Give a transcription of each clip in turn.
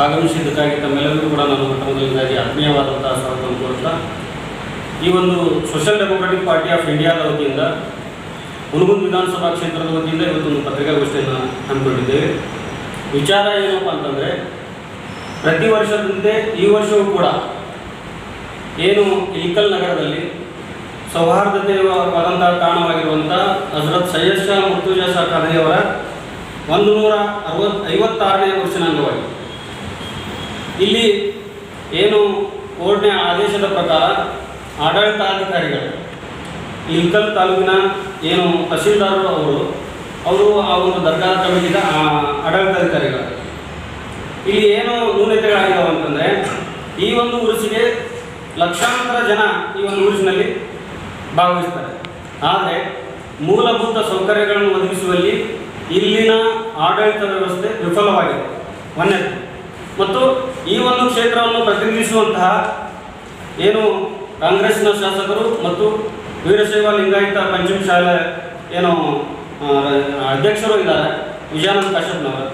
ಆಗಮಿಸಿದ್ದಕ್ಕಾಗಿ ತಮ್ಮೆಲ್ಲರಿಗೂ ಕೂಡ ನಾನು ಮೊಟ್ಟಮೊದಲನೇದಾಗಿ ಆತ್ಮೀಯವಾದಂತಹ ಸ್ವಾಗತವನ್ನು ಕೋರುತ್ತಾ, ಈ ಒಂದು ಸೋಷಿಯಲ್ ಡೆಮೊಕ್ರಾಟಿಕ್ ಪಾರ್ಟಿ ಆಫ್ ಇಂಡಿಯಾದ ವತಿಯಿಂದ ಹುನಗುಂದ ವಿಧಾನಸಭಾ ಕ್ಷೇತ್ರದ ವತಿಯಿಂದ ಇವತ್ತೊಂದು ಪತ್ರಿಕಾಗೋಷ್ಠಿಯನ್ನು ಹಮ್ಮಿಕೊಂಡಿದ್ದೇವೆ. ವಿಚಾರ ಏನಪ್ಪ ಅಂತಂದರೆ, ಪ್ರತಿ ವರ್ಷದಂತೆ ಈ ವರ್ಷವೂ ಕೂಡ ಏನು ಇಲ್ಕಲ್ ನಗರದಲ್ಲಿ ಸೌಹಾರ್ದತೆವಾದಂಥ ತಾಣವಾಗಿರುವಂಥ ಹಜರತ್ ಸೈಯದ್ ಶಾ ಮುರ್ತುಜಾ ಶಾ ಖಾದ್ರಿಯವರ ಒಂದು ನೂರ ಅರವತ್ತು ಐವತ್ತಾರನೇ ವರ್ಷದ ಅಂಗವಾಗಿ ಇಲ್ಲಿ ಏನು ಕೋರ್ಟ್ನ ಆದೇಶದ ಪ್ರಕಾರ ಆಡಳಿತಾಧಿಕಾರಿಗಳು ಇಲ್ಕಲ್ ತಾಲೂಕಿನ ಏನು ತಹಶೀಲ್ದಾರರು ಅವರು ಅವರು ಆ ಒಂದು ದರ್ಗಾ ಕಮಿಟಿದ ಆಡಳಿತಾಧಿಕಾರಿಗಳು. ಇಲ್ಲಿ ಏನು ನ್ಯೂನತೆಗಳಾಗಿದ್ದಾವೆ ಅಂತಂದರೆ, ಈ ಒಂದು ಉರುಸಿಗೆ ಲಕ್ಷಾಂತರ ಜನ ಈ ಒಂದು ಉರುಸಿನಲ್ಲಿ ಭಾಗವಹಿಸ್ತಾರೆ. ಆದರೆ ಮೂಲಭೂತ ಸೌಕರ್ಯಗಳನ್ನು ಒದಗಿಸುವಲ್ಲಿ ಇಲ್ಲಿನ ಆಡಳಿತ ವ್ಯವಸ್ಥೆ ವಿಫಲವಾಗಿದೆ. ಒಂದನೇದು. ಮತ್ತು ಈ ಒಂದು ಕ್ಷೇತ್ರವನ್ನು ಪ್ರತಿನಿಧಿಸುವಂತಹ ಏನು ಕಾಂಗ್ರೆಸ್ನ ಶಾಸಕರು ಮತ್ತು ವೀರಶೈವ ಲಿಂಗಾಯತ ಪಂಚಮ ಶಾಲೆ ಏನು ಅಧ್ಯಕ್ಷರು ಇದ್ದಾರೆ, ವಿಜಯಾನಂದ ಕಾಶ್ಯಪ್ನವರು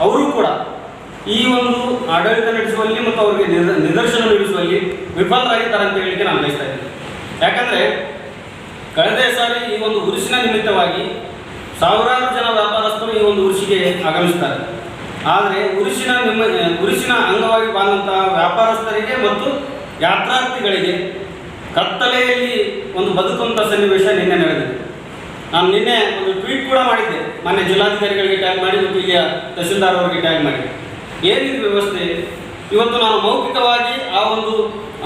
ಅವರು ಕೂಡ ಈ ಒಂದು ಆಡಳಿತ ನಡೆಸುವಲ್ಲಿ ಮತ್ತು ಅವರಿಗೆ ನಿದ- ನಿದರ್ಶನ ನೀಡಿಸುವಲ್ಲಿ ವಿಫಲರಾಗಿದ್ದಾರೆ ಅಂತ ಹೇಳಲಿಕ್ಕೆ ನಾನು ಬಯಸ್ತಾ ಇದ್ದೀನಿ. ಯಾಕಂದರೆ ಕಳೆದ ಸಾರಿ ಈ ಒಂದು ಉರುಸಿನ ನಿಮಿತ್ತವಾಗಿ ಸಾವಿರಾರು ಜನ ವ್ಯಾಪಾರಸ್ಥರು ಈ ಒಂದು ಉರುಸಿಗೆ ಆಗಮಿಸ್ತಾರೆ. ಆದರೆ ಉರುಸಿನ ನಿಮ್ಮ ಉರುಸಿನ ಅಂಗವಾಗಿ ಬಂದಂತಹ ವ್ಯಾಪಾರಸ್ಥರಿಗೆ ಮತ್ತು ಯಾತ್ರಾರ್ಥಿಗಳಿಗೆ ಕತ್ತಲೆಯಲ್ಲಿ ಒಂದು ಬದುಕುವಂಥ ಸನ್ನಿವೇಶ ನಿನ್ನೆ ನಡೆದಿದೆ. ನಾನು ನಿನ್ನೆ ಒಂದು ಟ್ವೀಟ್ ಕೂಡ ಮಾಡಿದ್ದೆ. ಮೊನ್ನೆ ಜಿಲ್ಲಾಧಿಕಾರಿಗಳಿಗೆ ಟ್ಯಾಗ್ ಮಾಡಿ ಮತ್ತು ಇಲ್ಲಿಯ ತಹಸೀಲ್ದಾರ್ ಅವರಿಗೆ ಟ್ಯಾಗ್ ಮಾಡಿ ಏನಿದು ವ್ಯವಸ್ಥೆ? ಇವತ್ತು ನಾನು ಮೌಖಿಕವಾಗಿ ಆ ಒಂದು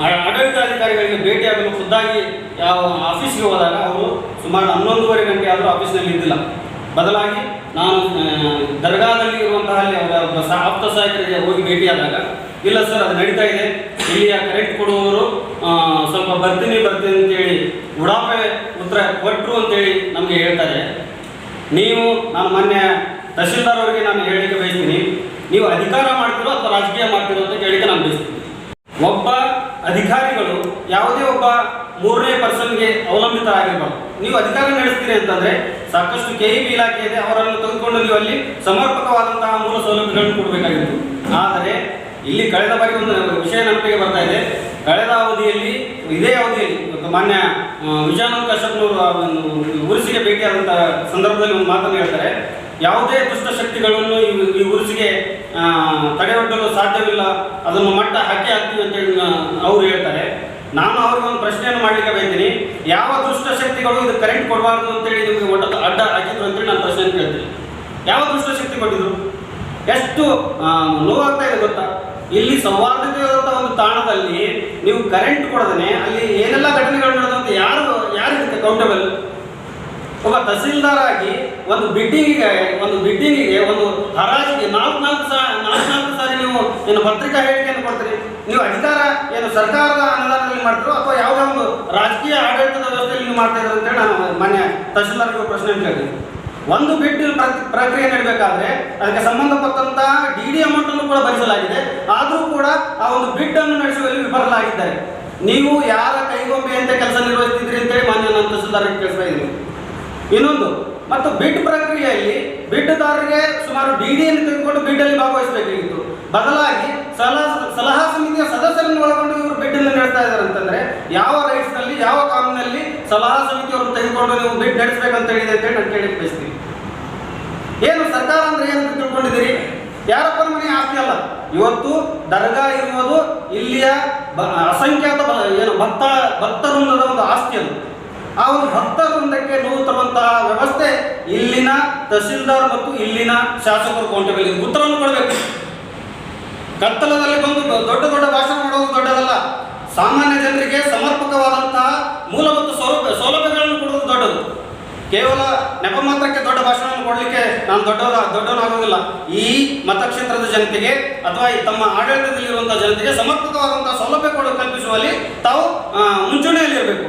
ಆಡಳಿತಾಧಿಕಾರಿಗಳಿಗೆ ಭೇಟಿಯಾಗಲು ಖುದ್ದಾಗಿ ಯಾವ ಆಫೀಸ್ಗೆ ಹೋದಾಗ ಅವರು ಸುಮಾರು ಹನ್ನೊಂದುವರೆ ಗಂಟೆ ಆದರೂ ಆಫೀಸ್ನಲ್ಲಿ ಇದ್ದಿಲ್ಲ. ಬದಲಾಗಿ ನಾನು ದರ್ಗಾದಲ್ಲಿ ಇರುವಂತಹ ಅಲ್ಲಿ ಒಬ್ಬ ಆಪ್ತ ಸಹಾಯಕರಿಗೆ ಹೋಗಿ ಭೇಟಿಯಾದಾಗ, ಇಲ್ಲ ಸರ್, ಅದು ನಡೀತಾ ಇದೆ. ಇಲ್ಲಿಯ ಕರೆಂಟ್ ಕೊಡುವವರು ಸ್ವಲ್ಪ ಬರ್ತೀನಿ ಬರ್ತೀನಿ ಅಂತೇಳಿ ಉಡಾಪೆ ಉತ್ತರ ಕೊಟ್ಟರು ಅಂತೇಳಿ ನಮಗೆ ಹೇಳ್ತಾರೆ. ನೀವು, ನಾನು ಮೊನ್ನೆ ತಹಶೀಲ್ದಾರ್ ಅವರಿಗೆ ನಾನು ಹೇಳಿಕೆ ಬಯಸ್ತೀನಿ. ನೀವು ಅಧಿಕಾರ ಮಾಡ್ತಿರೋ ಅಥವಾ ರಾಜಕೀಯ ಮಾಡ್ತಿರೋ ಅಂತ ಹೇಳಿಕೆ ನಾನು ಬಯಸ್ತೀನಿ. ಒಬ್ಬ ಅಧಿಕಾರಿಗಳು, ಯಾವುದೇ ಒಬ್ಬ ಮೂರನೇ ಪರ್ಸನ್ಗೆ ಅವಲಂಬಿತರಾಗಿರಬಾರ್ದು. ನೀವು ಅಧಿಕಾರ ನಡೆಸ್ತೀರಿ ಅಂತಂದ್ರೆ ಸಾಕಷ್ಟು ಕೆ ಇ ಬಿ ಇಲಾಖೆ ಇದೆ ಅವರನ್ನು ತೆಗೆದುಕೊಂಡು ನೀವು ಅಲ್ಲಿ ಸಮರ್ಪಕವಾದಂತಹ ಮೂಲ ಸೌಲಭ್ಯಗಳನ್ನು ಕೊಡಬೇಕಾಗಿತ್ತು. ಆದರೆ ಇಲ್ಲಿ ಕಳೆದ ಬಾರಿ ಒಂದು ವಿಷಯ ನೆನಪಿಗೆ ಬರ್ತಾ ಇದೆ. ಕಳೆದ ಅವಧಿಯಲ್ಲಿ ಇದೇ ಅವಧಿಯಲ್ಲಿ ಮಾನ್ಯ ವಿಜಯಾನಂದ ಕಶ್ಯಪ್ನವರು ಉರುಸಿಗೆ ಭೇಟಿಯಾದಂಥ ಸಂದರ್ಭದಲ್ಲಿ ಒಂದು ಮಾತನ್ನು ಹೇಳ್ತಾರೆ. ಯಾವುದೇ ದುಷ್ಟಶಕ್ತಿಗಳನ್ನು ಈ ಆ, ತಡೆಗಟ್ಟಲು ಸಾಧ್ಯವಿಲ್ಲ. ಅದನ್ನು ಮಟ್ಟ ಹಾಕಿ ಹಾಕ್ತೀವಿ ಅಂತೇಳಿ ಅವರು ಹೇಳ್ತಾರೆ. ನಾನು ಅವ್ರಿಗೆ ಒಂದು ಪ್ರಶ್ನೆಯನ್ನು ಮಾಡ್ಲಿಕ್ಕೆ ಬಯತೀನಿ ಯಾವ ದುಷ್ಟಶಕ್ತಿಗಳು ಇದು ಕರೆಂಟ್ ಕೊಡಬಾರ್ದು ಅಂತೇಳಿ ನಿಮಗೆ ಒಟ್ಟ ಅಡ್ಡ ಹಾಕಿದ್ರು ಅಂತೇಳಿ ನಾನು ಪ್ರಶ್ನೆ ಕೇಳ್ತೀನಿ. ಯಾವ ದುಷ್ಟಶಕ್ತಿ ಕೊಟ್ಟಿದ್ರು ಎಷ್ಟು ನೋವಾಗ್ತಾ ಇದೆ ಗೊತ್ತಾ? ಇಲ್ಲಿ ಸೌಹಾರ್ದತೆಯಾದಂಥ ಒಂದು ತಾಣದಲ್ಲಿ ನೀವು ಕರೆಂಟ್ ಕೊಡದೇ ಅಲ್ಲಿ ಏನೆಲ್ಲ ಘಟನೆಗಳು ನಡೆದಂತ ಯಾರು ಯಾರು ಇದಕ್ಕೆ ಕೌಂಟಬಲ್ ಒಬ್ಬ ತಹಸೀಲ್ದಾರ್ ಆಗಿ ಒಂದು ಬಿಡ್ಡಿಂಗಿಗೆ ಒಂದು ಬಿಡ್ಡಿಂಗಿಗೆ, ಒಂದು ಹರಾಜಿಗೆ ನಾಲ್ಕು ನಾಲ್ಕು ಸಾ, ನಾಲ್ಕು ನಾಲ್ಕು ಸಾರಿ ನೀವು ಏನು ಪತ್ರಿಕಾ ಹೇಳಿಕೆಯನ್ನು ಕೊಡ್ತೀರಿ. ನೀವು ಅಧಿಕಾರ, ಏನು ಸರ್ಕಾರದ ಅನುದಾನದಲ್ಲಿ ಮಾಡ್ತೀರೋ ಅಥವಾ ಯಾವುದೇ ಒಂದು ರಾಜಕೀಯ ಆಡಳಿತದ ವ್ಯವಸ್ಥೆಯಲ್ಲಿ ನೀವು ಮಾಡ್ತಾ ಇದ್ದಾರೆ ಅಂತೇಳಿ ನಾನು ಮಾನ್ಯ ತಹಸೀಲ್ದಾರ್ಗೆ ಪ್ರಶ್ನೆ ಕೇಳ್ತೀನಿ ಒಂದು ಬಿಡ್ ಪ್ರಕ್- ಪ್ರಕ್ರಿಯೆ ನಡೀಬೇಕಾದ್ರೆ ಅದಕ್ಕೆ ಸಂಬಂಧಪಟ್ಟಂತ ಡಿ ಡಿ ಅಮೌಂಟ್ ಅನ್ನು ಕೂಡ ಭರಿಸಲಾಗಿದೆ. ಆದರೂ ಕೂಡ ಆ ಒಂದು ಬಿಡ್ ಅನ್ನು ನಡೆಸುವಲ್ಲಿ ವಿಫಲರಾಗಿದ್ದಾರೆ. ನೀವು ಯಾರ ಕೈಗೊಂಬೆ ಅಂತ ಕೆಲಸ ನಿರ್ವಹಿಸ್ತಿದ್ರಿ ಅಂತೇಳಿ ಮಾನ್ಯ ನಾನು ತಹಸೀಲ್ದಾರ್ಗೆ ಕೇಳಿಸ್ತಾ ಇದ್ದೀನಿ. ಇನ್ನೊಂದು, ಮತ್ತು ಬಿಡ್ ಪ್ರಕ್ರಿಯೆಯಲ್ಲಿ ಬಿಡ್ದಾರರಿಗೆ ಸುಮಾರು ಡಿ ಡಿಯನ್ನು ತೆಗೆದುಕೊಂಡು ಬಿಡ್ಡಲ್ಲಿ ಭಾಗವಹಿಸಬೇಕಾಗಿತ್ತು ಬದಲಾಗಿ ಸಲಹಾ ಸಲಹಾ ಸಮಿತಿಯ ಸದಸ್ಯರನ್ನು ಒಳಗೊಂಡು ಇವರು ಬಿಡ್ಡನ್ನು ನಡೆಸ್ತಾ ಇದ್ದಾರೆ ಅಂತಂದ್ರೆ, ಯಾವ ರೈಟ್ಸ್ನಲ್ಲಿ, ಯಾವ ಕಾನೂನಲ್ಲಿ ಸಲಹಾ ಸಮಿತಿಯವರು ತೆಗೆದುಕೊಂಡು ನೀವು ಬಿಡ್ ನಡೆಸಬೇಕಂತ ಹೇಳಿದೆ ಅಂತೇಳಿ ನಾನು ಕೇಳಿ ಬಯಸ್ತೀನಿ. ಏನು, ಸರ್ಕಾರ ಅಂದ್ರೆ ಏನು ತಿಳ್ಕೊಂಡಿದ್ದೀರಿ? ಯಾರಪ್ಪ ಮನೆ ಆಸ್ತಿ ಅಲ್ಲ. ಇವತ್ತು ದರ್ಗಾ ಇರುವುದು ಇಲ್ಲಿಯ ಅಸಂಖ್ಯಾತ ಏನು ಭಕ್ತ ಭಕ್ತವೃಂದದ ಒಂದು ಆಸ್ತಿ ಅದು. ಆ ಒಂದು ಭಕ್ತವೃಂದಕ್ಕೆ ನೋವು ತರುವಂತಹ ವ್ಯವಸ್ಥೆ ಇಲ್ಲಿನ ತಹಸೀಲ್ದಾರ್ ಮತ್ತು ಇಲ್ಲಿನ ಶಾಸಕರು ಕೌಂಟಬಲ್ ಉತ್ತರವನ್ನು ಕೊಡಬೇಕು. ಕತ್ತಲದಲ್ಲಿ ಬಂದು ದೊಡ್ಡ ದೊಡ್ಡ ಭಾಷಣ ಮಾಡೋದು ದೊಡ್ಡದಲ್ಲ. ಸಾಮಾನ್ಯ ಜನರಿಗೆ ಸಮರ್ಪಕವಾದಂತಹ ಮೂಲಭೂತ ಸೌಲಭ್ಯ ಸೌಲಭ್ಯಗಳನ್ನು ಕೊಡುವುದು ದೊಡ್ಡದು. ಕೇವಲ ನೆಪ ಮಾತ್ರಕ್ಕೆ ದೊಡ್ಡ ಭಾಷಣವನ್ನು ಕೊಡಲಿಕ್ಕೆ ನಾನು ದೊಡ್ಡವರ ದೊಡ್ಡವನಾಗೋದಿಲ್ಲ. ಈ ಮತಕ್ಷೇತ್ರದ ಜನತೆಗೆ ಅಥವಾ ಈ ತಮ್ಮ ಆಡಳಿತದಲ್ಲಿರುವಂತಹ ಜನತೆಗೆ ಸಮರ್ಪಕವಾದಂತಹ ಸೌಲಭ್ಯ ಕೊಡ ಕಲ್ಪಿಸುವಲ್ಲಿ ತಾವು ಮುಂಚೂಣಿಯಲ್ಲಿರಬೇಕು.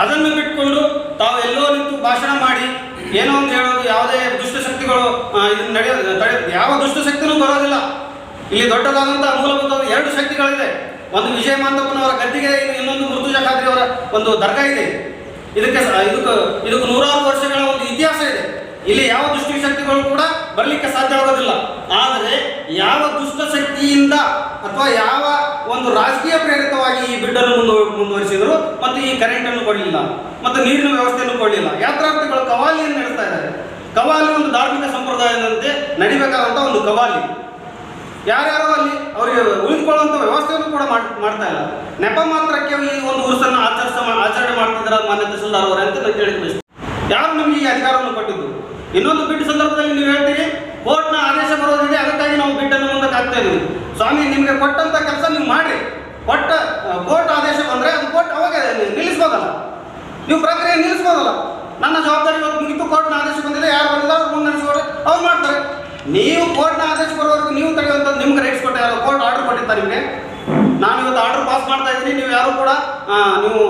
ಅದನ್ನು ಬಿಟ್ಕೊಂಡು ತಾವು ಎಲ್ಲೋ ನಿಂತು ಭಾಷಣ ಮಾಡಿ ಏನೋ ಒಂದು ಹೇಳೋದು, ಯಾವುದೇ ದುಷ್ಟಶಕ್ತಿಗಳು ಇದನ್ನು ನಡೆಯೋದು ಯಾವ ದುಷ್ಟಶಕ್ತಿನೂ ಬರೋದಿಲ್ಲ. ಇಲ್ಲಿ ದೊಡ್ಡದಾದಂಥ ಮೂಲಭೂತ ಎರಡು ಶಕ್ತಿಗಳಿದೆ. ಒಂದು ವಿಜಯ ಮಾಂತಪ್ಪನವರ ಗದ್ದಿಗೆ ಇನ್ನೊಂದು ಮೃತುಜ ಖಾದ್ರಿ ಒಂದು ದರ್ಗಾ ಇದೆ. ಇದಕ್ಕೆ ಇದಕ್ಕೆ ಇದಕ್ಕೆ ನೂರಾರು ವರ್ಷಗಳ ಒಂದು ಇತಿಹಾಸ ಇದೆ. ಇಲ್ಲಿ ಯಾವ ದುಷ್ಟ ಶಕ್ತಿಗಳು ಕೂಡ ಬರಲಿಕ್ಕೆ ಸಾಧ್ಯವಾಗೋದಿಲ್ಲ ಆದರೆ ಯಾವ ದುಷ್ಟ ಶಕ್ತಿಯಿಂದ ಅಥವಾ ಯಾವ ಒಂದು ರಾಜಕೀಯ ಪ್ರೇರಿತವಾಗಿ ಈ ಬಿಡ್ಡನ್ನು ಮುಂದು, ಮುಂದುವರಿಸಿದ್ರು ಮತ್ತು ಈ ಕರೆಂಟ್ ಅನ್ನು ಕೊಡಲಿಲ್ಲ ಮತ್ತು ನೀರಿನ ವ್ಯವಸ್ಥೆಯನ್ನು ಕೊಡಲಿಲ್ಲ. ಯಾತ್ರಾರ್ಥಿಗಳು ಕವಾಲಿಯನ್ನು ನಡೆಸ್ತಾ ಇದ್ದಾರೆ. ಕವಾಲಿ ಒಂದು ಧಾರ್ಮಿಕ ಸಂಪ್ರದಾಯದಂತೆ ನಡಿಬೇಕಾದಂಥ ಒಂದು ಕವಾಲಿ. ಯಾರ್ಯಾರೋ ಅಲ್ಲಿ ಅವರಿಗೆ ಉಳಿದುಕೊಳ್ಳುವಂಥ ವ್ಯವಸ್ಥೆಯನ್ನು ಕೂಡ ಮಾಡ್- ಮಾಡ್ತಾ ಇಲ್ಲ. ನೆಪ ಮಾತ್ರಕ್ಕೆ ಈ ಒಂದು ಉರುಸನ್ನು ಆಚರಿಸ, ಆಚರಣೆ ಮಾಡ್ತಿದ್ದಾರೆ ಮಾನ್ಯ ತಹಸೀಲ್ದಾರ್ ಅವರೇ ಅಂತ ನಾನು ಯಾರು ನಮಗೆ ಈ ಅಧಿಕಾರವನ್ನು ಕೊಟ್ಟಿದ್ದು? ಇನ್ನೊಂದು ಬಿಟ್ಟು ಸಂದರ್ಭದಲ್ಲಿ ನೀವು ಹೇಳ್ತೀರಿ, ಕೋರ್ಟ್ನ ಆದೇಶ ಬರೋದಿದೆ ಅದಕ್ಕಾಗಿ ನಾವು ಬಿಟ್ಟನ್ನು ಮುಂದಕ್ಕೆ ಹಾಕ್ತಾ ಇದ್ದೀವಿ. ಸ್ವಾಮಿ, ನಿಮಗೆ ಕೊಟ್ಟಂತ ಕೆಲಸ ನೀವು ಮಾಡಿ ಕೊಟ್ಟ ಕೋರ್ಟ್ ಆದೇಶ ಬಂದ್ರೆ ಅದು ಕೋರ್ಟ್ ಅವಾಗ ನಿಲ್ಲಿಸ್ಬೋದಲ್ಲ. ನೀವು ಪ್ರಕ್ರಿಯೆ ನಿಲ್ಲಿಸ್ಬೋದಲ್ಲ. ನನ್ನ ಜವಾಬ್ದಾರಿ ಇವತ್ತು ಮುಗಿತು, ಕೋರ್ಟ್ನ ಆದೇಶ ಬಂದಿದೆ, ಯಾರು ಬಂದಿಲ್ಲ ಅವ್ರು ಮುನ್ನಡೆಸ್ಕೊಡ್ರೆ ಅವ್ರು ಮಾಡ್ತಾರೆ. ನೀವು ಕೋರ್ಟ್ನ ಆದೇಶ ಬರೋವರೆಗೂ ನೀವು ತಡೆಯುವಂಥ ನಿಮ್ಗೆ ರೈಟ್ಸ್ ಕೊಟ್ಟೆ, ಯಾರು ಕೋರ್ಟ್ ಆರ್ಡರ್ ಕೊಟ್ಟಿರ್ತಾರೆ ನಿಮಗೆ. ನಾನು ಇವತ್ತು ಆರ್ಡರ್ ಪಾಸ್ ಮಾಡ್ತಾ ಇದ್ದೀನಿ, ನೀವು ಯಾರು ಕೂಡ ನೀವು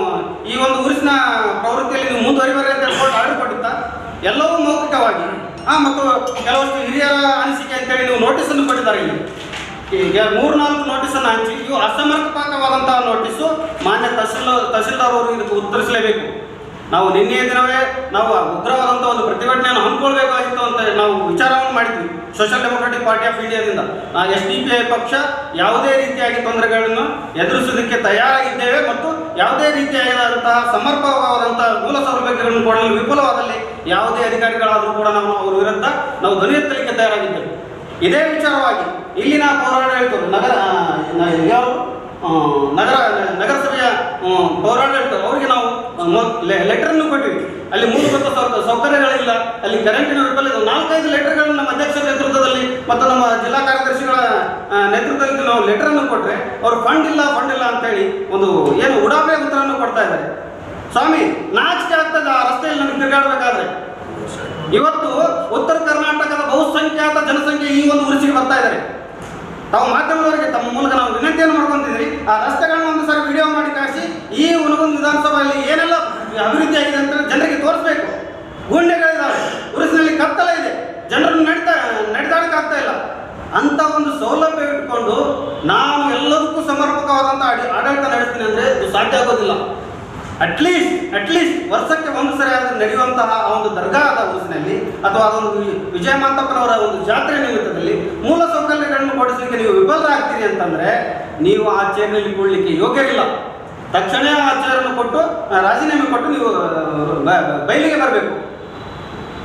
ಈ ಒಂದು ಉರಿಸಿನ ಪ್ರವೃತ್ತಿಯಲ್ಲಿ ನೀವು ಮುಂದುವರಿಬಾರಿ ಅಂತ ಕೋರ್ಟ್ ಆರ್ಡರ್ ಕೊಟ್ಟಿತ್ತ ಎಲ್ಲವೂ ಮೌಖಿಕವಾಗಿ. ಆ, ಮತ್ತು ಕೆಲವಷ್ಟು ಹಿರಿಯರ ಅನಿಸಿಕೆ ಅಂತೇಳಿ ನೀವು ನೋಟಿಸನ್ನು ಕೊಟ್ಟಿದ್ದಾರೆ ಇಲ್ಲಿ. ಈಗ ಮೂರ್ನಾಲ್ಕು ನೋಟಿಸನ್ನು ಹಂಚಿ, ಇವು ಅಸಮರ್ಪಕವಾದಂತಹ ನೋಟಿಸು ಮಾನ್ಯ ತಹಸೀಲ್ ತಹಸೀಲ್ದಾರ್ ಅವರು ಇದಕ್ಕೆ ಉತ್ತರಿಸಲೇಬೇಕು. ನಾವು ನಿನ್ನೆಯ ದಿನವೇ ನಾವು ಉಗ್ರವಾದಂಥ ಒಂದು ಪ್ರತಿಭಟನೆಯನ್ನು ಹಮ್ಮಿಕೊಳ್ಬೇಕಾಗಿತ್ತು ಅಂತ ನಾವು ವಿಚಾರವನ್ನು ಮಾಡಿದ್ವಿ. ಸೋಷಿಯಲ್ ಡೆಮೊಕ್ರಾಟಿಕ್ ಪಾರ್ಟಿ ಆಫ್ ಇಂಡಿಯಾದಿಂದ ನಾವು ಎಸ್ ಡಿ ಪಿ ಐ ಪಕ್ಷ ಯಾವುದೇ ರೀತಿಯಾಗಿ ತೊಂದರೆಗಳನ್ನು ಎದುರಿಸೋದಕ್ಕೆ ತಯಾರಾಗಿದ್ದೇವೆ ಮತ್ತು ಯಾವುದೇ ರೀತಿಯಾದಂತಹ ಸಮರ್ಪಕವಾದಂತಹ ಮೂಲ ಸೌಲಭ್ಯಗಳನ್ನು ಕೊಡಲು ವಿಫಲವಾದಲ್ಲಿ ಯಾವುದೇ ಅಧಿಕಾರಿಗಳಾದರೂ ಕೂಡ ನಾವು ಅವರ ವಿರುದ್ಧ ನಾವು ಧ್ವನಿ ಎತ್ತಲಿಕ್ಕೆ ತಯಾರಾಗಿದ್ದೇವೆ. ಇದೇ ವಿಚಾರವಾಗಿ ಇಲ್ಲಿನ ಪೌರಾಡಳಿತರು ನಗರ ಯಾರು? ನಗರ ನಗರಸಭೆಯ ಆ, ಹೇಳ್ತಾರೆ ಅವರಿಗೆ ನಾವು ಲೆಟರನ್ನು ಕೊಟ್ಟಿವಿ. ಅಲ್ಲಿ ಮೂಲಭೂತ ಸ್ವಲ್ಪ ಸೌಕರ್ಯಗಳಿಲ್ಲ. ಅಲ್ಲಿ ಕರೆಂಟಿನ ರೂಪದಲ್ಲಿ ನಾಲ್ಕೈದು ಲೆಟರ್ಗಳನ್ನು ನಮ್ಮ ಅಧ್ಯಕ್ಷರ ನೇತೃತ್ವದಲ್ಲಿ ಮತ್ತು ನಮ್ಮ ಜಿಲ್ಲಾ ಕಾರ್ಯದರ್ಶಿಗಳ ನೇತೃತ್ವದಲ್ಲಿ ನಾವು ಲೆಟರನ್ನು ಕೊಟ್ಟರೆ ಅವರು ಫಂಡ್ ಇಲ್ಲ ಫಂಡ್ ಇಲ್ಲ ಅಂತೇಳಿ ಒಂದು ಏನು ಉಡಾಪೆ ಉತ್ತರವನ್ನು ಕೊಡ್ತಾ ಇದ್ದಾರೆ. ಸ್ವಾಮಿ ನಾಚಿಕೆ ಆಗ್ತದೆ ಆ ರಸ್ತೆಯಲ್ಲಿ ನನಗೆ ತಿರುಗಾಡಬೇಕಾದ್ರೆ. ಇವತ್ತು ಉತ್ತರ ಕರ್ನಾಟಕದ ಬಹುಸಂಖ್ಯಾತ ಜನಸಂಖ್ಯೆ ಈ ಒಂದು ಉರುಸಿಗೆ ಬರ್ತಾ ಇದ್ದಾರೆ. ತಾವು ಮಾಧ್ಯಮದವರಿಗೆ ತಮ್ಮ ಮೂಲಕ ನಾವು ವಿನಂತಿಯನ್ನು ಮಾಡ್ಕೊಂತಿದ್ರಿ. ಆ ರಸ್ತೆಗಳನ್ನ ಒಂದು ಸಾರಿ ವಿಡಿಯೋ ಮಾಡಿ ಕಳಿಸಿ ಈ ಉನಗುಂದ ವಿಧಾನಸಭೆಯಲ್ಲಿ ಏನೆಲ್ಲ ಅಭಿವೃದ್ಧಿ ಆಗಿದೆ ಅಂತ ಜನರಿಗೆ ತೋರಿಸ್ಬೇಕು. ಗುಂಡೆಗಳಿದ್ದಾವೆ ಉರಿಸಿನಲ್ಲಿ ಕತ್ತಲ ಇದೆ. ಜನರನ್ನು ನಡೀತಾ, ನಡೆದಾಡಕ್ಕಾಗ್ತಾ ಇಲ್ಲ. ಅಂತ ಒಂದು ಸೌಲಭ್ಯ ಇಟ್ಕೊಂಡು ನಾನು ಎಲ್ಲದಕ್ಕೂ ಸಮರ್ಪಕವಾದಂಥ ಆಡಳಿತ ನಡೆಸ್ತೀನಿ ಅಂದರೆ ಇದು ಸಾಧ್ಯ ಆಗೋದಿಲ್ಲ. ಅಟ್ಲೀಸ್ಟ್ ಅಟ್ಲೀಸ್ಟ್ ವರ್ಷಕ್ಕೆ ಒಂದು ಸರಿ ಆದ್ರೆ ನಡೆಯುವಂತಹ ಆ ಒಂದು ಆದ ಊಸಿನಲ್ಲಿ ಅಥವಾ ಅದೊಂದು ವಿಜಯ ಮಾತಪ್ಪನವರ ಒಂದು ಜಾತ್ರೆ ನಿಮಿತ್ತದಲ್ಲಿ ಮೂಲ ಸೌಕರ್ಯಗಳನ್ನು ಕೊಡಿಸಲಿಕ್ಕೆ ನೀವು ವಿಫಲರಾಗ್ತೀರಿ ಅಂತಂದ್ರೆ ನೀವು ಆ ಚೇರ್ನಲ್ಲಿ ಕೊಡ್ಲಿಕ್ಕೆ ಯೋಗ್ಯವಿಲ್ಲ ತಕ್ಷಣ ಆ ಚೇರನ್ನು ಕೊಟ್ಟು ರಾಜೀನಾಮೆ ಕೊಟ್ಟು ನೀವು ಬಯಲಿಗೆ ಬರಬೇಕು.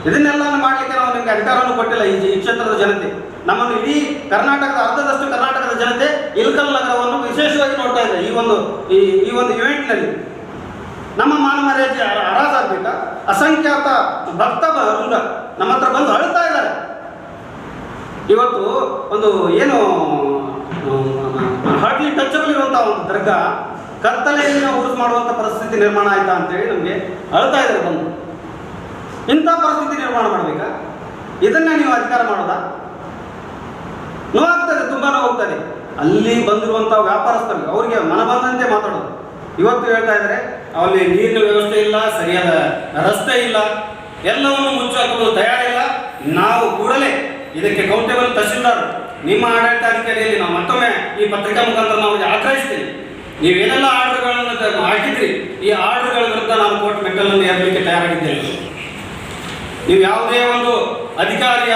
ಇದನ್ನೆಲ್ಲ ಮಾಡಲಿಕ್ಕೆ ನಾವು ನಿಮಗೆ ಅಧಿಕಾರವನ್ನು ಕೊಟ್ಟಿಲ್ಲ ಈ ಕ್ಷೇತ್ರದ ಜನತೆ. ನಮ್ಮನ್ನು ಇಡೀ ಕರ್ನಾಟಕದ, ಅರ್ಧದಷ್ಟು ಕರ್ನಾಟಕದ ಜನತೆ ಇಲ್ಕಲ್ ನಗರವನ್ನು ವಿಶೇಷವಾಗಿ ನೋಡ್ತಾ ಇದೆ ಈ ಒಂದು, ಈ ಈ ಒಂದು ಇವೆಂಟ್ನಲ್ಲಿ ನಮ್ಮ ಮಾನ ಮರ್ಯಾದೆ ಹರ- ಹರಾಜಾಗ್ಬೇಕಾ ಅಸಂಖ್ಯಾತ ಭಕ್ತ ವೃಂದ ನಮ್ಮ ಹತ್ರ ಬಂದು ಅಳ್ತಾ ಇದ್ದಾರೆ. ಇವತ್ತು ಒಂದು ಏನು ಹಾರ್ಡ್ಲಿ ಟಚಬಲ್ ಒಂದು ದರ್ಗಾ ಕತ್ತಲೆಯಲ್ಲಿ ನಾವು ಮಾಡುವಂತ ಪರಿಸ್ಥಿತಿ ನಿರ್ಮಾಣ ಆಯ್ತಾ ಅಂತೇಳಿ ನಮಗೆ ಅಳ್ತಾ ಇದ್ದಾರೆ ಬಂದು. ಇಂಥ ಪರಿಸ್ಥಿತಿ ನಿರ್ಮಾಣ ಮಾಡಬೇಕಾ? ಇದನ್ನ ನೀವು ಅಧಿಕಾರ ಮಾಡೋದಾ? ನೋವಾಗ್ತದೆ ತುಂಬ ನೋವಾಗ್ತದೆ ಅಲ್ಲಿ ಬಂದಿರುವಂಥ ವ್ಯಾಪಾರಸ್ಥರಿಗೆ ಅವರಿಗೆ ಮನ ಬಂದಂತೆ ಮಾತಾಡೋದು. ಇವತ್ತು ಹೇಳ್ತಾ ಇದ್ದಾರೆ, ಅಲ್ಲಿ ನೀರಿನ ವ್ಯವಸ್ಥೆ ಇಲ್ಲ, ಸರಿಯಾದ ರಸ್ತೆ ಇಲ್ಲ, ಎಲ್ಲವನ್ನು ಮುಚ್ಚಾಕಲು ತಯಾರಿಲ್ಲ ನಾವು ಕೂಡಲೇ ಇದಕ್ಕೆ ಕೌಂಟೇಬಲ್ ತಹಸೀಲ್ದಾರ್, ನಿಮ್ಮ ಆಡಳಿತಾಧಿಕಾರಿಯಲ್ಲಿ ನಾವು ಮತ್ತೊಮ್ಮೆ ಈ ಪತ್ರಿಕಾ ಮುಖಾಂತರ ನಾವು ಆಗ್ರಹಿಸ್ತೀವಿ. ನೀವೇನೆಲ್ಲ ಆರ್ಡರ್ಗಳನ್ನು ಹಾಕಿದ್ರಿ, ಈ ಆರ್ಡರ್ಗಳ ವಿರುದ್ಧ ನಾನು ಕೋರ್ಟ್ ಮೆಟ್ಟಲನ್ನು ಏರಲಿಕ್ಕೆ ತಯಾರಾಗಿದ್ದೇನೆ ನೀವು ಯಾವುದೇ ಒಂದು ಅಧಿಕಾರಿಯ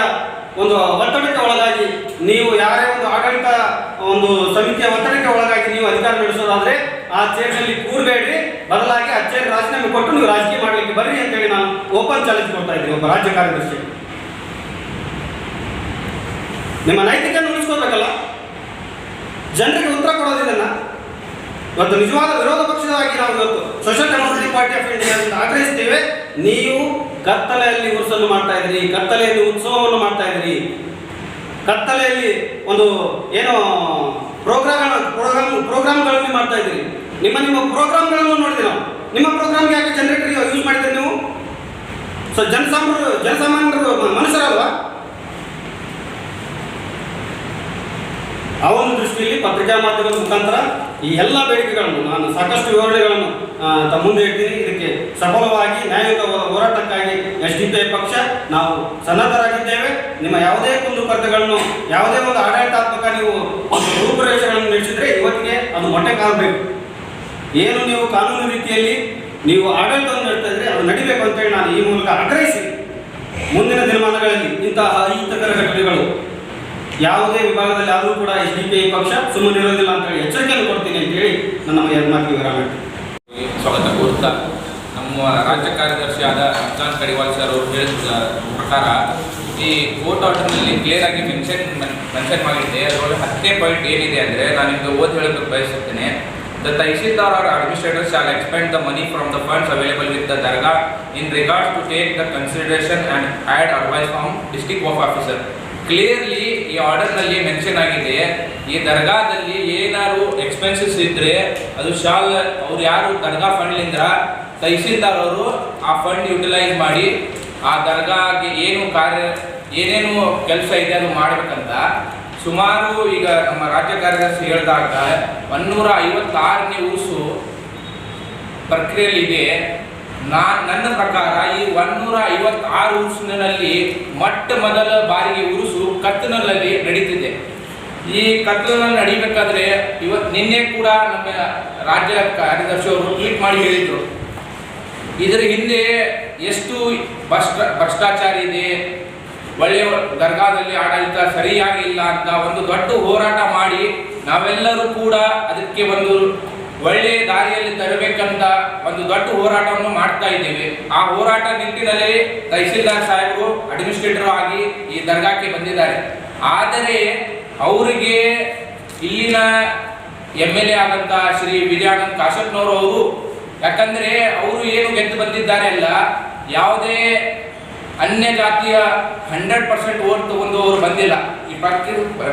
ಒಂದು ಒತ್ತಡಕ್ಕೆ ಒಳಗಾಗಿ, ನೀವು ಯಾರೇ ಒಂದು ಆಡಳಿತ, ಒಂದು ಸಮಿತಿಯ ಒತ್ತಡಕ್ಕೆ ಒಳಗಾಗಿ ನೀವು ಅಧಿಕಾರ ನಡೆಸೋದಾದ್ರೆ ಆ ಚೇರ್ನಲ್ಲಿ ಕೂರಬೇಡ್ರಿ. ಬದಲಾಗಿ ಆ ಚೇರ್ ರಾಜೀನಾಮೆ ಕೊಟ್ಟು ನೀವು ರಾಜಕೀಯ ಮಾಡಲಿಕ್ಕೆ ಬರ್ರಿ ಅಂತೇಳಿ ನಾನು ಓಪನ್ ಚಾಲೆಂಜ್ ಕೊಡ್ತಾ ಇದ್ದೀನಿ ಒಬ್ಬ ರಾಜ್ಯ ಕಾರ್ಯದರ್ಶಿ. ನಿಮ್ಮ ನೈತಿಕ ಉಳಿಸ್ಕೋಬೇಕಲ್ಲ ಜನರಿಗೆ ಉತ್ತರ ಕೊಡೋದಿಲ್ಲ ಇವತ್ತು ನಿಜವಾದ ವಿರೋಧ ಪಕ್ಷದವಾಗಿ ನಾವು ಇವತ್ತು social democratic party of India ಅಂತ ಆಗ್ರಹಿಸ್ತೇವೆ. ನೀವು ಕತ್ತಲೆಯಲ್ಲಿ ಉರ್ಸನ್ನು ಮಾಡ್ತಾ ಇದ್ರಿ ಕತ್ತಲೆಯಲ್ಲಿ ಉತ್ಸವವನ್ನು ಮಾಡ್ತಾ ಇದ್ರಿ ಕತ್ತಲೆಯಲ್ಲಿ ಒಂದು ಏನೋ ಪ್ರೋಗ್ರಾಮ್ ಪ್ರೋಗ್ರಾಮ್ ಪ್ರೋಗ್ರಾಮ್ಗಳನ್ನು ಮಾಡ್ತಾ ಇದ್ದೀರಿ. ನಿಮ್ಮ ನಿಮ್ಮ ಪ್ರೋಗ್ರಾಮ್ಗಳನ್ನು ನೋಡಿದೆ ನಾವು ನಿಮ್ಮ ಪ್ರೋಗ್ರಾಮ್ಗೆ ಯಾಕೆ ಜನರೇಟರ್ ಯೂಸ್ ಮಾಡಿದ್ರೆ ನೀವು? ಸೊ ಜನಸಾಮಾನ್ಯರು ಜನಸಾಮಾನ್ಯರು ಮನುಷ್ಯರಲ್ವಾ? ಆ ಒಂದು ದೃಷ್ಟಿಯಲ್ಲಿ ಪತ್ರಿಕಾ ಮಾಧ್ಯಮದ ಮುಖಾಂತರ ಈ ಎಲ್ಲ ಬೇಡಿಕೆಗಳನ್ನು, ನಾನು ಸಾಕಷ್ಟು ವಿವರಣೆಗಳನ್ನು ಮುಂದೆ ಇಡ್ತೀನಿ. ಇದಕ್ಕೆ ಸಫಲವಾಗಿ ನ್ಯಾಯಯುತ ಹೋರಾಟಕ್ಕಾಗಿ ಎಸ್ ಪಕ್ಷ ನಾವು ಸನ್ನದ್ಧರಾಗಿದ್ದೇವೆ. ನಿಮ್ಮ ಯಾವುದೇ ಕುಂದುಕೊರತೆಗಳನ್ನು ಯಾವುದೇ ಒಂದು ಆಡಳಿತಾತ್ಮಕ ನೀವು ರೂಪುರೇಷೆಗಳನ್ನು ನಡೆಸಿದ್ರೆ ಇವತ್ತಿಗೆ ಅದು ಮೊಟ್ಟೆ ಕಾಣಬೇಕು ಏನು ನೀವು ಕಾನೂನು ರೀತಿಯಲ್ಲಿ ನೀವು ಆಡಳಿತವನ್ನು ನಡೆಸಿದ್ರೆ ಅದು ನಡಿಬೇಕು ಅಂತೇಳಿ ನಾನು ಈ ಮೂಲಕ ಆಗ್ರಹಿಸಿ ಮುಂದಿನ ದಿನಮಾನಗಳಲ್ಲಿ ಇಂತಹ ಅಹಿತಕರ ಘಟನೆಗಳು ಯಾವುದೇ ವಿಭಾಗದಲ್ಲಿ ಆದರೂ ಕೂಡ ಎಸ್ ಡಿ ಪಿ ಐ ಪಕ್ಷ ಸುಮ್ಮನಿರೋದಿಲ್ಲ ಅಂತ ಹೇಳಿ ಎಚ್ಚರಿಕೆಯನ್ನು ಕೊಡ್ತೀನಿ ಅಂತ ಹೇಳಿ ನನ್ನ ಮಾತಿಗೆ ವಿರಾಮ. ಸ್ವಾಗತ ಕೋರುತ್ತಾ ನಮ್ಮ ರಾಜ್ಯ ಕಾರ್ಯದರ್ಶಿಯಾದ ರಮ್ಜಾನ್ ಕಡಿವಾಲ್ ಸರ್ ಅವರು ಹೇಳಿದ ಪ್ರಕಾರ ಈ ಕೋರ್ಟ್ ಆರ್ಡರ್ನಲ್ಲಿ ಕ್ಲಿಯರ್ ಆಗಿ ಮೆನ್ಷನ್ ಮೆನ್ಷನ್ ಮಾಡಿದ್ದೆ. ಅದರೊಳಗೆ ಹತ್ತನೇ ಪಾಯಿಂಟ್ ಏನಿದೆ ಅಂದರೆ ನಾನು ನಿಮಗೆ ಓದಿ ಹೇಳಕ್ಕೆ ಬಯಸುತ್ತೇನೆ. The tahsildar or administrator shall expend the money from the funds available with the dargah in regards to take the consideration and add advice from district of officer clearly ಈ ಆರ್ಡರ್ನಲ್ಲಿ ಮೆನ್ಷನ್ ಆಗಿದೆ, ಈ ದರ್ಗಾದಲ್ಲಿ ಏನಾದ್ರು ಎಕ್ಸ್ಪೆನ್ಸಸ್ ಇದ್ರೆ ಅದು shawl ಅವ್ರು ಯಾರು ದರ್ಗಾ ಫಂಡ್ಲಿಂದ ತಹಸೀಲ್ದಾರ್ ಅವರು ಆ ಫಂಡ್ ಯುಟಿಲೈಸ್ ಮಾಡಿ ಆ ದರ್ಗಾಗೆ ಏನು ಕಾರ್ಯ, ಏನೇನು ಕೆಲಸ ಇದೆ ಅದು ಮಾಡಬೇಕಂತ ಸುಮಾರು ಈಗ ನಮ್ಮ ರಾಜ್ಯ ಕಾರ್ಯದರ್ಶಿ ಹೇಳಿದಾಗ ಒನ್ನೂರ ಐವತ್ತಾರನೇ ಉರುಸು ಪ್ರಕ್ರಿಯೆಯಲ್ಲಿದೆ. ನಾ, ನನ್ನ ಪ್ರಕಾರ ಈ ಒನ್ನೂರ ಐವತ್ತಾರು ಉರುಸಿನಲ್ಲಿ ಮೊಟ್ಟ ಮೊದಲ ಬಾರಿಗೆ ಉರುಸು ಕತ್ತನಲ್ಲಿ ನಡೀತಿದೆ. ಈ ಕತ್ತಲಲ್ಲಿ ನಡಿಬೇಕಾದ್ರೆ ಇವತ್ತು ನಿನ್ನೆ ಕೂಡ ನಮ್ಮ ರಾಜ್ಯ ಕಾರ್ಯದರ್ಶಿ ಅವರು ಟ್ವೀಟ್ ಮಾಡಿ ಹೇಳಿದರು. ಇದರ ಹಿಂದೆ ಎಷ್ಟು ಭ್ರಷ್ಟ, ಭ್ರಷ್ಟಾಚಾರ ಇದೆ ಒಳ್ಳೆಯ ದರ್ಗಾದಲ್ಲಿ ಆಡಳಿತ ಸರಿಯಾಗಿಲ್ಲ ಅಂತ ಒಂದು ದೊಡ್ಡ ಹೋರಾಟ ಮಾಡಿ ನಾವೆಲ್ಲರೂ ಕೂಡ ಅದಕ್ಕೆ ಒಂದು ಒಳ್ಳೆಯ ದಾರಿಯಲ್ಲಿ ತರಬೇಕಂತ ಒಂದು ದೊಡ್ಡ ಹೋರಾಟವನ್ನು ಮಾಡ್ತಾ ಇದ್ದೇವೆ. ಆ ಹೋರಾಟ ನಿಟ್ಟಿನಲ್ಲಿ ತಹಸೀಲ್ದಾರ್ ಸಾಹೇಬರು ಅಡ್ಮಿನಿಸ್ಟ್ರೇಟರ್ ಆಗಿ ಈ ದರ್ಗಾಕ್ಕೆ ಬಂದಿದ್ದಾರೆ. ಆದರೆ ಅವರಿಗೆ ಇಲ್ಲಿನ ಎಂ ಎಲ್ ಎ ಆದಂತಹ ಶ್ರೀ ವಿಜಯಾನಂದ್ ಕಾಶಪ್ಪನವರು ಅವರು, ಯಾಕಂದ್ರೆ ಅವರು ಏನು ಗೆದ್ದು ಬಂದಿದ್ದಾರೆ ಅಲ್ಲ, ಯಾವುದೇ ಅನ್ಯ ಜಾತಿಯ ಹಂಡ್ರೆಡ್ ಪರ್ಸೆಂಟ್ ಓಟ್ ತಗೊಂಡು ಅವರು ಬಂದಿಲ್ಲ. ಈ ಪ್ರತಿ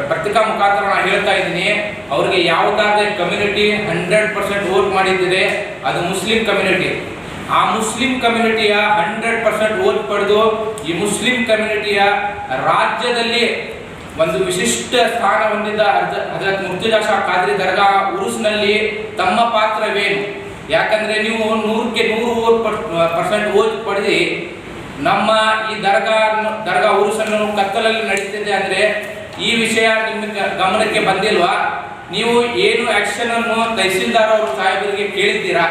ಪತ್ರಿಕಾ ಮುಖಾಂತರ ನಾನು ಹೇಳ್ತಾ ಇದ್ದೀನಿ, ಅವ್ರಿಗೆ ಯಾವುದಾದ್ರೆ ಕಮ್ಯುನಿಟಿ ಹಂಡ್ರೆಡ್ ಪರ್ಸೆಂಟ್ ಓಟ್ ಮಾಡಿದ್ದಿದೆ, ಅದು ಮುಸ್ಲಿಂ ಕಮ್ಯುನಿಟಿ ಆ ಮುಸ್ಲಿಂ ಕಮ್ಯುನಿಟಿಯ ಹಂಡ್ರೆಡ್ ಪರ್ಸೆಂಟ್ ಓಟ್ ಪಡೆದು, ಈ ಮುಸ್ಲಿಂ ಕಮ್ಯುನಿಟಿಯ ರಾಜ್ಯದಲ್ಲಿ ಒಂದು ವಿಶಿಷ್ಟ ಸ್ಥಾನ ಹೊಂದಿದ್ದ ಹಜ- ಹಜರತ್ ಮುರ್ತುಜಾ ಶಾ ಖಾದ್ರಿ ದರ್ಗಾ ಉರುಸ್ನಲ್ಲಿ ತಮ್ಮ ಪಾತ್ರವೇನು? ಯಾಕಂದ್ರೆ ನೀವು ನೂರಕ್ಕೆ ನೂರು ಓಟ್ ಪರ್ಸೆಂಟ್ ಓಟ್ ಪಡೆದು ನಮ್ಮ ಈ ದರ್ಗಾ ದರ್ಗಾ ಉರುಸನ್ನು ಕತ್ತಲಲ್ಲಿ ನಡೀತಿದೆ ಅಂದ್ರೆ ಈ ವಿಷಯ ನಿಮ್ಮ ಗಮನಕ್ಕೆ ಬಂದಿಲ್ವಾ? ನೀವು ಏನು ಆಕ್ಷನ್ ಅನ್ನು ತಹಸೀಲ್ದಾರ್ ಅವರು ಸಾಹೇಬರಿಗೆ ಕೇಳಿದ್ದೀರಾ?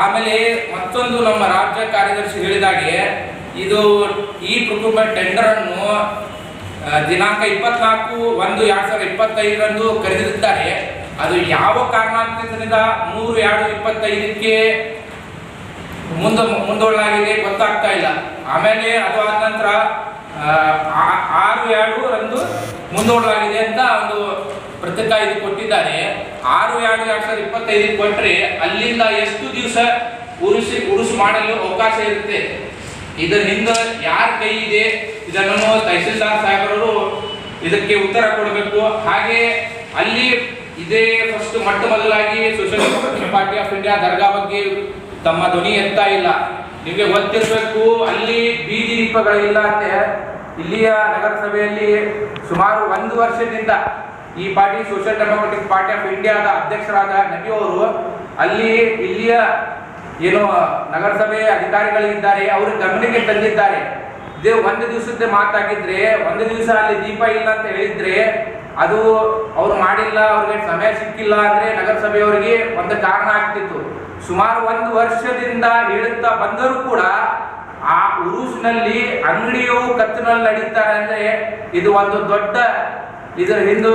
ಆಮೇಲೆ ಮತ್ತೊಂದು ನಮ್ಮ ರಾಜ್ಯ ಕಾರ್ಯದರ್ಶಿ ಹೇಳಿದಾಗೆ, ಇದು ಈ ಪ್ರೊಕ್ಯೂರ್ಮೆಂಟ್ ಟೆಂಡರ್ ಅನ್ನು ದಿನಾಂಕ ಇಪ್ಪತ್ನಾಲ್ಕು ಒಂದು ಎರಡು ಸಾವಿರದ ಇಪ್ಪತ್ತೈದರಂದು ಕರೆದಿರುತ್ತಾರೆ ಅದು ಯಾವ ಕಾರಣಾಂತರದಿಂದ ಮೂರು ಎರಡು ಇಪ್ಪತ್ತೈದಕ್ಕೆ ಮುಂದೆ ಮುಂದೊಳ್ಳಾಗಿದೆ ಗೊತ್ತಾಗ್ತಾ ಇಲ್ಲ. ಆಮೇಲೆ ಅದು ಆದ ನಂತರ ಆರು, ಎರಡು ರಂದು ಮುಂದೂಡಲಾಗಿದೆ ಅಂತ ಒಂದು ಪತ್ರಿಕಾ ಇದು ಕೊಟ್ಟಿದ್ದಾರೆ. ಆರು, ಎರಡು ಎರಡು ಸಾವಿರದ ಇಪ್ಪತ್ತೈದಕ್ಕೆ ಕೊಟ್ಟರೆ ಅಲ್ಲಿಂದ ಎಷ್ಟು ದಿವಸ ಉರುಸಿ, ಉರುಸು ಮಾಡಲು ಅವಕಾಶ ಇರುತ್ತೆ? ಇದರ ಹಿಂದೆ ಯಾರ ಕೈ ಇದೆ? ಇದನ್ನು ತಹಸೀಲ್ದಾರ್ ಸಾಹೇಬರವರು ಇದಕ್ಕೆ ಉತ್ತರ ಕೊಡಬೇಕು. ಹಾಗೆ ಅಲ್ಲಿ ಇದೇ ಫಸ್ಟ್ ಮೊಟ್ಟ ಮೊದಲಾಗಿ social democratic party of India dargah ಬಗ್ಗೆ ತಮ್ಮ ಧ್ವನಿ ಎತ್ತಾ ಇಲ್ಲ. ನಿಮಗೆ ಗೊತ್ತಿರಬೇಕು, ಅಲ್ಲಿ ಬೀದಿ ದೀಪಗಳಿಲ್ಲ ಅಂತೆ. ಇಲ್ಲಿಯ ನಗರಸಭೆಯಲ್ಲಿ ಸುಮಾರು ಒಂದು ವರ್ಷದಿಂದ ಈ party, social democratic party of ಇಂಡಿಯಾದ ಅಧ್ಯಕ್ಷರಾದ ನಬಿ ಅವರು, ಅಲ್ಲಿ ಇಲ್ಲಿಯ ಏನು ನಗರಸಭೆ ಅಧಿಕಾರಿಗಳಿದ್ದಾರೆ, ಅವರು ಗಮನಕ್ಕೆ ತಂದಿದ್ದಾರೆ. ಇದೇ ಒಂದು ದಿವಸದ ಮಾತಾಗಿದ್ರೆ, ಒಂದು ದಿವಸ ಅಲ್ಲಿ ದೀಪ ಇಲ್ಲ ಅಂತ ಹೇಳಿದ್ರೆ ಅದು ಅವ್ರು ಮಾಡಿಲ್ಲ, ಅವ್ರಿಗೆ ಸಮಯ ಸಿಕ್ಕಿಲ್ಲ ಅಂದ್ರೆ ನಗರಸಭೆಯವರಿಗೆ ಒಂದು ಕಾರಣ ಆಗ್ತಿತ್ತು. ಸುಮಾರು ಒಂದು ವರ್ಷದಿಂದ ಹೇಳುತ್ತಾ ಬಂದರೂ ಕೂಡ ಆ ಉರುಸಿನಲ್ಲಿ ಅಂಗಡಿಯು ಕತ್ತಿನಲ್ಲಿ ನಡೀತಾರೆ ಅಂದ್ರೆ ಇದು ಒಂದು ದೊಡ್ಡ ಇದರ ಹಿಂದೆ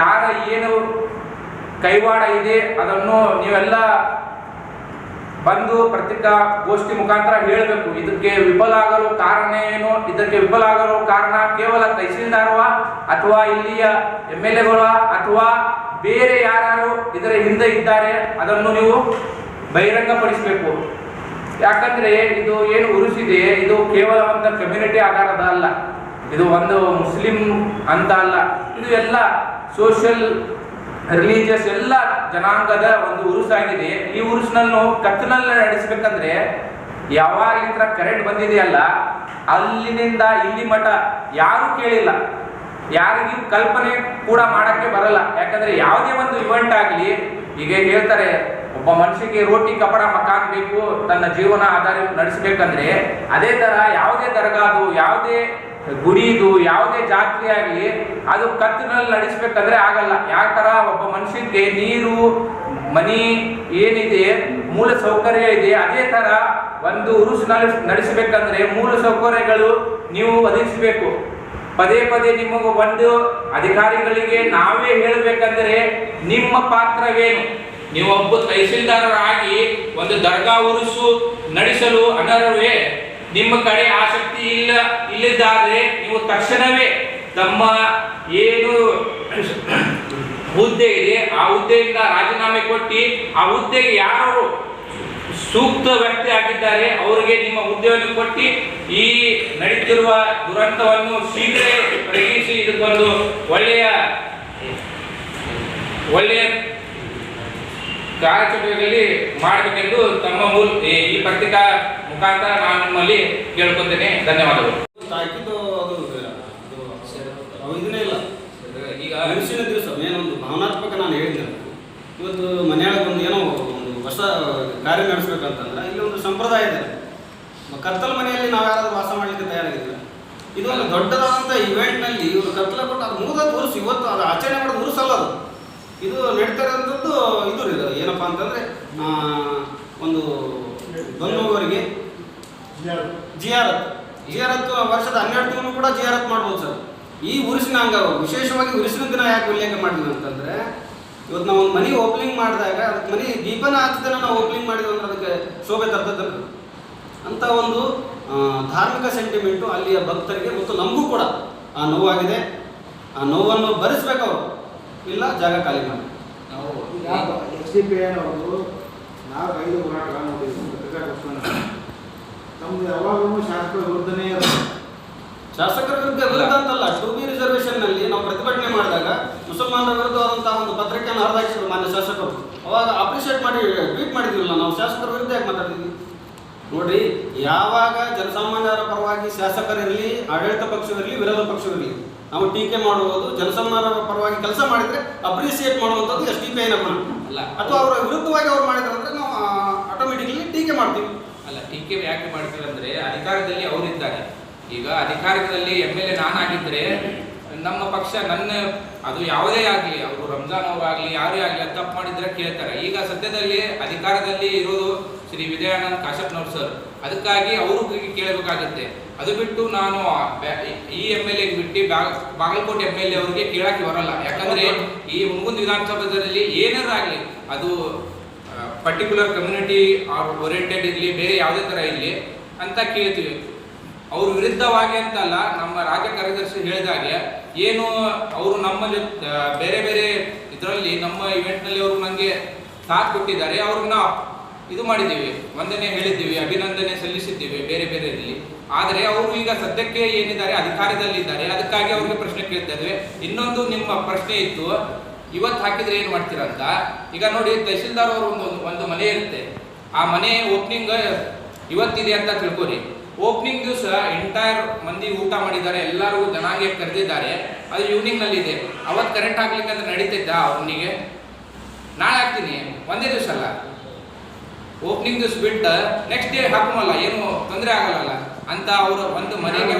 ಯಾರ ಏನು ಕೈವಾಡ ಇದೆ ಅದನ್ನು ನೀವೆಲ್ಲ ಬಂದು ಪತ್ರಿಕಾ ಗೋಷ್ಠಿ ಮುಖಾಂತರ ಹೇಳಬೇಕು, ಇದಕ್ಕೆ ವಿಫಲ ಆಗಲು ಕಾರಣ ಏನು, ಇದಕ್ಕೆ ವಿಫಲ ಆಗಲು ಕಾರಣ ಕೇವಲ ತಹಸೀಲ್ದಾರ್ವ ಅಥವಾ ಇಲ್ಲಿಯ ಎಂ ಎಲ್ ಎಗಳ ಅಥವಾ ಬೇರೆ ಯಾರು ಇದರ ಹಿಂದೆ ಇದ್ದಾರೆ, ಅದನ್ನು ನೀವು ಬಹಿರಂಗಪಡಿಸಬೇಕು. ಯಾಕಂದ್ರೆ ಇದು ಏನು ಉರುಸಿದೆ, ಇದು ಕೇವಲ ಒಂದು ಕಮ್ಯುನಿಟಿ ಆಧಾರದ ಅಲ್ಲ. ಇದು ಒಂದು ಮುಸ್ಲಿಂ ಅಂತ ಅಲ್ಲ. ಇದು ಎಲ್ಲ ಸೋಷಿಯಲ್ ರಿಲಿಜಿಯಸ್ ಎಲ್ಲ ಜನಾಂಗದ ಒಂದು ಉರುಸಾಗಿದೆ ಈ ಉರುಸಿನನ್ನು ಕತ್ತಲಲ್ಲಿ ನಡೆಸಬೇಕಂದ್ರೆ ಯಾವಾಗಲಿಂದ ಕರೆಂಟ್ ಬಂದಿದೆಯಲ್ಲ, ಅಲ್ಲಿನಿಂದ ಇಲ್ಲಿ ಮಠ ಯಾರು ಕೇಳಿಲ್ಲ. ಯಾರಿಗೂ ಕಲ್ಪನೆ ಕೂಡ ಮಾಡಕ್ಕೆ ಬರಲ್ಲ. ಯಾಕಂದ್ರೆ ಯಾವುದೇ ಒಂದು ಇವೆಂಟ್ ಆಗಲಿ, ಈಗ ಹೇಳ್ತಾರೆ, ಒಬ್ಬ ಮನುಷ್ಯಗೆ ರೋಟಿ ಕಪಡ ಮಕಾನ್ ಬೇಕು, ತನ್ನ ಜೀವನ ಆಧಾರ ನಡೆಸಬೇಕಂದ್ರೆ, ಅದೇ ತರ ಯಾವುದೇ ದರ್ಗಾದು, ಯಾವುದೇ ಗುಡಿದು ಯಾವುದೇ ಜಾತ್ರೆ ಆಗಲಿ ಅದು ಕತ್ತಿನಲ್ಲಿ ನಡೆಸಬೇಕಂದ್ರೆ ಆಗಲ್ಲ. ಯಾವ ತರ ಒಬ್ಬ ಮನುಷ್ಯನಿಗೆ ನೀರು, ಮನಿ ಏನಿದೆ, ಮೂಲ ಸೌಕರ್ಯ ಇದೆ, ಅದೇ ತರ ಒಂದು ಉರುಸು ನಡೆ- ನಡೆಸಬೇಕಂದ್ರೆ ಮೂಲ ಸೌಕರ್ಯಗಳು ನೀವು ಒದಗಿಸಬೇಕು. ಪದೇ ಪದೇ ನಿಮಗೆ ಒಂದು ಅಧಿಕಾರಿಗಳಿಗೆ ನಾವೇ ಹೇಳಬೇಕಂದ್ರೆ ನಿಮ್ಮ ಪಾತ್ರವೇನು? ನೀವು ಒಬ್ಬ ತಹಸೀಲ್ದಾರರಾಗಿ ಒಂದು ದರ್ಗಾ ಉರುಸು ನಡೆಸಲು ಅನರ್ಹವೇ? ನಿಮ್ಮ ಕಡೆ ಆಸಕ್ತಿ ಇಲ್ಲ, ಇಲ್ಲದಾದ್ರೆ ನೀವು ತಕ್ಷಣವೇ ತಮ್ಮ ಏನು ಹುದ್ದೆ ಇದೆ, ಆ ಹುದ್ದೆಯಿಂದ ರಾಜೀನಾಮೆ ಕೊಟ್ಟು ಆ ಹುದ್ದೆಗೆ ಯಾರು ಸೂಕ್ತ ವ್ಯಕ್ತಿ ಆಗಿದ್ದಾರೆ, ಅವರಿಗೆ ನಿಮ್ಮ ಹುದ್ದೆಯನ್ನು ಕೊಟ್ಟು ಈ ನಡೀತಿರುವ ದುರಂತವನ್ನು ಶೀಘ್ರ ಪರಿಹರಿಸಿ, ಇದಕ್ಕೊಂದು ಒಳ್ಳೆಯ ಒಳ್ಳೆಯ ಕಾರ್ಯಚಟುವಟಿಕೆಯಲ್ಲಿ ಮಾಡಬೇಕೆಂದು ತಮ್ಮ ಮೂಲ ಈ ಪತ್ರಿಕಾ ಮುಖಾಂತರ ನಾನು ನಿಮ್ಮಲ್ಲಿ ಕೇಳ್ಕೊತೇನೆ. ಧನ್ಯವಾದಗಳು. ತಾಕಿದ್ದು ಅದು ಅದು ಅವು ಇದನ್ನೇ ಇಲ್ಲ. ಈಗ ಮನುಷ್ಯನ ದಿವಸ ಒಂದು ಭಾವನಾತ್ಮಕ ನಾನು ಹೇಳಿದ್ದೆ ಇವತ್ತು ಮನೆಯೊಳಗೆ ಒಂದು ಏನೋ ಒಂದು ಹೊಸ ಕಾರ್ಯ ನಡೆಸ್ಬೇಕಂತಂದ್ರೆ ಇಲ್ಲಿ ಒಂದು ಸಂಪ್ರದಾಯ ಇದೆ. ಕತ್ತಲ ಮನೆಯಲ್ಲಿ ನಾವು ಯಾರಾದರೂ ವಾಸ ಮಾಡಲಿಕ್ಕೆ ತಯಾರಾಗಿದ್ದೀವಿ ಇದು ಒಂದು ದೊಡ್ಡದಾದಂಥ ಇವೆಂಟ್ನಲ್ಲಿ ಇವರು ಕತ್ತಲ ಕೊಟ್ಟು ಅದು ಮೂರ ತೋರಿಸಿ ಇವತ್ತು ಅದು ಆಚರಣೆ ಮಾಡೋದು ಸಲ ಅದು. ಇದು ನಡೀತಾ ಇರೋಂಥದ್ದು ಇದು ರೀ ಇದು ಏನಪ್ಪ ಅಂತಂದರೆ ಒಂದು ಬಂದವರಿಗೆ ಜಿಯಾರತ್. ಜಿಯಾರತ್. ವರ್ಷದ ಹನ್ನೆರಡು ತಿಂಗಳು ಕೂಡ ಜಿಯಾರತ್ ಮಾಡ್ಬೋದು ಸರ್. ಈ ಉರುಸಿನ ಅಂಗ ವಿಶೇಷವಾಗಿ ಉರುಸಿನ ದಿನ ಯಾಕೆ ಉಲ್ಲೇಖ ಮಾಡಿದ್ವಿ ಅಂತಂದ್ರೆ ಇವತ್ತು ನಾವು ಒಂದು ಮನಿ ಓಪನಿಂಗ್ ಮಾಡಿದಾಗ ಅದಕ್ಕೆ ಮನಿ ದೀಪನ ಹಾಕಿದ್ರೆ ನಾವು ಓಪನಿಂಗ್ ಮಾಡಿದ್ವಿ ಅಂದ್ರೆ ಅದಕ್ಕೆ ಶೋಭೆ ತರ್ತದ. ಅಂತ ಒಂದು ಧಾರ್ಮಿಕ ಸೆಂಟಿಮೆಂಟು ಅಲ್ಲಿಯ ಭಕ್ತರಿಗೆ ಮತ್ತು ನಮಗೂ ಕೂಡ ಆ ನೋವಾಗಿದೆ. ಆ ನೋವನ್ನು ಭರಿಸ್ಬೇಕು ಅವರು. ಇಲ್ಲ ಜಾಗ ಖಾಲಿ ಮಾಡಿ. ನಾವು ಎಸ್ ಡಿ ಪಿ ಅವರು ನಾವು ಐದು ಹೋರಾಟಗಳು ಪತ್ರಿಕಾಗೋಷ್ಠಿಯನ್ನು ನಮ್ದು ಯಾವಾಗಲೂ ಶಾಸಕರ ವಿರುದ್ಧನೇ ಶಾಸಕರ ವಿರುದ್ಧ ವಿರುದ್ಧ ಅಂತಲ್ಲ ಟು ಬಿ ರಿಸರ್ವೇಷನ್ನಲ್ಲಿ ನಾವು ಪ್ರತಿಭಟನೆ ಮಾಡಿದಾಗ ಮುಸಲ್ಮಾನರ ವಿರುದ್ಧವಾದಂತಹ ಒಂದು ಪತ್ರಿಕೆಯನ್ನು ಹರಿದಾಕಿಸಿದ್ರು ಮಾನ್ಯ ಶಾಸಕರು. ಅವಾಗ ಅಪ್ರಿಷಿಯೇಟ್ ಮಾಡಿ ಟ್ವೀಟ್ ಮಾಡಿದ್ವಿಲ್ಲ ನಾವು ಶಾಸಕರ ವಿರುದ್ಧ ಯಾಕೆ ಮಾತಾಡ್ತಿದ್ವಿ? ನೋಡ್ರಿ ಯಾವಾಗ ಜನಸಾಮಾನ್ಯರ ಪರವಾಗಿ ಶಾಸಕರಿರಲಿ ಆಡಳಿತ ಪಕ್ಷವಿರಲಿ ವಿರೋಧ ಪಕ್ಷವಿರಲಿ ನಾವು ಟೀಕೆ ಮಾಡುವುದು ಜನಸಾಮಾನ್ಯರ ಪರವಾಗಿ ಕೆಲಸ ಮಾಡಿದ್ರೆ ಅಪ್ರಿಸಿಯೇಟ್ ಮಾಡುವಂಥದ್ದು ಎಸ್ ಡಿ ಪಿ ಐನ ಅಲ್ಲ. ಅಥವಾ ಅವರ ವಿರುದ್ಧವಾಗಿ ಅವ್ರು ಮಾಡಿದ್ರೆ ಅಂದ್ರೆ ನಾವು ಆಟೋಮೆಟಿಕ್ಲಿ ಟೀಕೆ ಮಾಡ್ತೀವಿ. ಅಲ್ಲ ಟೀಕೆ ಯಾಕೆ ಮಾಡ್ತೀವಿ ಅಂದ್ರೆ ಅಧಿಕಾರದಲ್ಲಿ ಅವರಿದ್ದಾರೆ ಈಗ ಅಧಿಕಾರದಲ್ಲಿ ಎಂ ಎಲ್ ಎ ನಾನಾಗಿದ್ರೆ ನಮ್ಮ ಪಕ್ಷ ನನ್ನ ಅದು ಯಾವುದೇ ಆಗಲಿ ಅವರು ರಂಜಾನ್ ಆಗಲಿ ಯಾರೇ ಆಗಲಿ ತಪ್ಪು ಮಾಡಿದ್ರೆ ಕೇಳ್ತಾರೆ. ಈಗ ಸದ್ಯದಲ್ಲಿ ಅಧಿಕಾರದಲ್ಲಿ ಇರೋದು ಶ್ರೀ ವಿಜಯಾನಂದ್ ಕಾಶಪ್ನವ್ರು ಸರ್ ಅದಕ್ಕಾಗಿ ಅವರು ಕೇಳಬೇಕಾಗುತ್ತೆ. ಅದು ಬಿಟ್ಟು ನಾನು ಈ ಎಂ ಎಲ್ ಎ ಬಿಟ್ಟು ಬಾಗಲಕೋಟೆ ಎಂ ಎಲ್ ಎ ಅವರಿಗೆ ಕೇಳಕ್ಕೆ ಬರಲ್ಲ. ಯಾಕಂದ್ರೆ ಈ ಹುಣಗುಂದ್ ವಿಧಾನಸಭೆಯಲ್ಲಿ ಏನಾರು ಆಗಲಿ ಅದು ಪರ್ಟಿಕ್ಯುಲರ್ ಕಮ್ಯುನಿಟಿ ಓರಿಯೆಂಟೆಡ್ ಇರಲಿ ಬೇರೆ ಯಾವುದೇ ಥರ ಇರಲಿ ಅಂತ ಕೇಳ್ತೀವಿ. ಅವ್ರ ವಿರುದ್ಧವಾಗಿ ಅಂತಲ್ಲ ನಮ್ಮ ರಾಜ್ಯ ಕಾರ್ಯದರ್ಶಿ ಹೇಳಿದಾಗೆ ಏನು ಅವರು ನಮ್ಮಲ್ಲಿ ಜೊತೆ ಬೇರೆ ಬೇರೆ ಇದರಲ್ಲಿ ನಮ್ಮ ಇವೆಂಟ್ನಲ್ಲಿ ಅವರು ನನಗೆ ಸಾಥ್ ಕೊಟ್ಟಿದ್ದಾರೆ. ಅವ್ರಿಗೆ ನಾವು ಇದು ಮಾಡಿದ್ದೀವಿ. ವಂದನೆ ಹೇಳಿದ್ದೀವಿ, ಅಭಿನಂದನೆ ಸಲ್ಲಿಸಿದ್ದೀವಿ ಬೇರೆ ಬೇರೆ ಇಲ್ಲಿ. ಆದರೆ ಅವರು ಈಗ ಸದ್ಯಕ್ಕೆ ಏನಿದ್ದಾರೆ, ಅಧಿಕಾರದಲ್ಲಿದ್ದಾರೆ. ಅದಕ್ಕಾಗಿ ಅವ್ರಿಗೆ ಪ್ರಶ್ನೆ ಕೇಳ್ತಾ ಇನ್ನೊಂದು ನಿಮ್ಮ ಪ್ರಶ್ನೆ ಇತ್ತು, ಇವತ್ತು ಹಾಕಿದ್ರೆ ಏನು ಮಾಡ್ತೀರಾ ಅಂತ? ಈಗ ನೋಡಿ ತಹಸೀಲ್ದಾರ್ ಅವರು ಒಂದು ಒಂದು ಮನೆ ಇರುತ್ತೆ. ಆ ಮನೆ ಓಪನಿಂಗ್ ಇವತ್ತಿದೆ ಅಂತ ತಿಳ್ಕೊರಿ. ಓಪನಿಂಗ್ ದಿವಸ ಎಂಟೈರ್ ಮಂದಿ ಊಟ ಮಾಡಿದ್ದಾರೆ, ಎಲ್ಲರೂ ಜನಾಂಗ ಕರೆದಿದ್ದಾರೆ. ಅದು ಈವ್ನಿಂಗ್ನಲ್ಲಿ ಇದೆ ಅವತ್ತು ಕರೆಂಟ್ ಹಾಕ್ಲಿಕ್ಕೆ ಅಂದ್ರೆ ನಡೀತಿದ್ದ ಅವನಿಗೆ? ನಾಳೆ ಹಾಕ್ತೀನಿ, ಒಂದೇ ದಿವಸ ಅಲ್ಲ. ಓಪನಿಂಗ್ ದಿವ್ಸ ಬಿಟ್ಟು ನೆಕ್ಸ್ಟ್ ಡೇ ಹಾಕೋಲ್ಲ ಏನು ತೊಂದರೆ ಆಗಲ್ಲ ಅಂತ ಅವರು ಒಂದು ಮನೆಗೆ